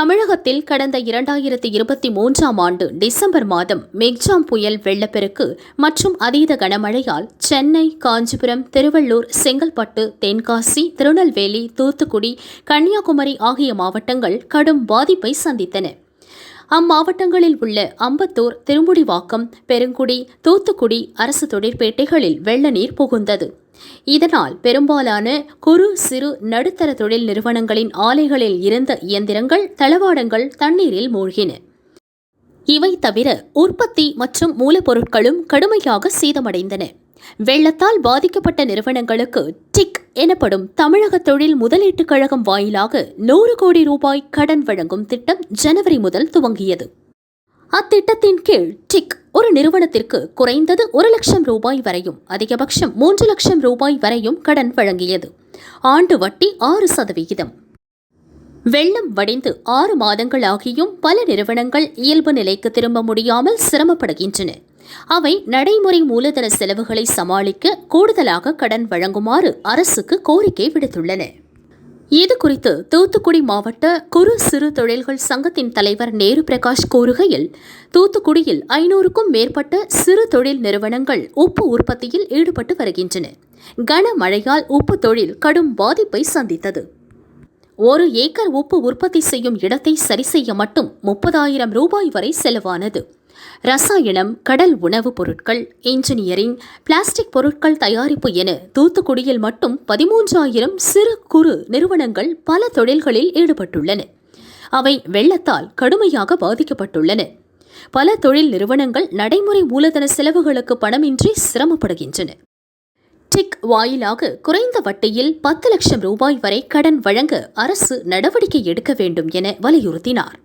தமிழகத்தில் கடந்த இரண்டாயிரத்தி இருபத்தி மூன்றாம் ஆண்டு டிசம்பர் மாதம் மெக்ஜாம் புயல் வெள்ளப்பெருக்கு மற்றும் அதீத கனமழையால் சென்னை காஞ்சிபுரம் திருவள்ளூர் செங்கல்பட்டு தென்காசி திருநெல்வேலி தூத்துக்குடி கன்னியாகுமரி ஆகிய மாவட்டங்கள் கடும் பாதிப்பை சந்தித்தன. அம்மாவட்டங்களில் உள்ள அம்பத்தூர் திருமுடிவாக்கம் பெருங்குடி தூத்துக்குடி அரசு தொழிற்பேட்டைகளில் வெள்ள நீர் புகுந்தது. இதனால் பெரும்பாலான குறு சிறு நடுத்தர தொழில் நிறுவனங்களின் ஆலைகளில் இருந்த இயந்திரங்கள் தளவாடங்கள் தண்ணீரில் மூழ்கின. இவை தவிர உற்பத்தி மற்றும் மூலப்பொருட்களும் கடுமையாக சேதமடைந்தன. வெள்ளத்தால் பாதிக்கப்பட்ட நிறுவனங்களுக்கு டிக் எனப்படும் தமிழக தொழில் முதலீட்டுக் கழகம் வாயிலாக நூறு கோடி ரூபாய் கடன் வழங்கும் திட்டம் ஜனவரி முதல் துவங்கியது. அத்திட்டத்தின் கீழ் டிக் ஒரு நிறுவனத்திற்கு குறைந்தது ஒரு லட்சம் ரூபாய் வரையும் அதிகபட்சம் மூன்று லட்சம் ரூபாய் வரையும் கடன் வழங்கியது. ஆண்டு வட்டி ஆறு சதவிகிதம். வெள்ளம் வடிந்து ஆறு மாதங்கள் ஆகியும் பல நிறுவனங்கள் இயல்பு நிலைக்கு திரும்ப முடியாமல் சிரமப்படுகின்றன. அவை நடைமுறை மூலதன செலவுகளை சமாளிக்க கூடுதலாக கடன் வழங்குமாறு அரசுக்கு கோரிக்கை விடுத்துள்ளன. இது குறித்து தூத்துக்குடி மாவட்ட குறு சிறு தொழில்கள் சங்கத்தின் தலைவர் நேரு பிரகாஷ் கூறுகையில் தூத்துக்குடியில் ஐநூறுக்கும் மேற்பட்ட சிறு தொழில் நிறுவனங்கள் உப்பு உற்பத்தியில் ஈடுபட்டு வருகின்றன. கனமழையால் உப்பு தொழில் கடும் பாதிப்பை சந்தித்தது. ஒரு ஏக்கர் உப்பு உற்பத்தி செய்யும் இடத்தை சரி செய்ய மட்டும் முப்பதாயிரம் ரூபாய் வரை செலவானது. ரசாயனம் கடல் உணவுப் பொருட்கள் இன்ஜினியரிங் பிளாஸ்டிக் பொருட்கள் தயாரிப்பு என தூத்துக்குடியில் மட்டும் பதிமூன்றாயிரம் சிறு குறு நிறுவனங்கள் பல தொழில்களில் ஈடுபட்டுள்ளன. அவை வெள்ளத்தால் கடுமையாக பாதிக்கப்பட்டுள்ளன. பல தொழில் நிறுவனங்கள் நடைமுறை மூலதன செலவுகளுக்கு பணமின்றி சிரமப்படுகின்றன. டிக் வாயிலாக குறைந்த வட்டியில் பத்து லட்சம் ரூபாய் வரை கடன் வழங்க அரசு நடவடிக்கை எடுக்க வேண்டும் என வலியுறுத்தினார்.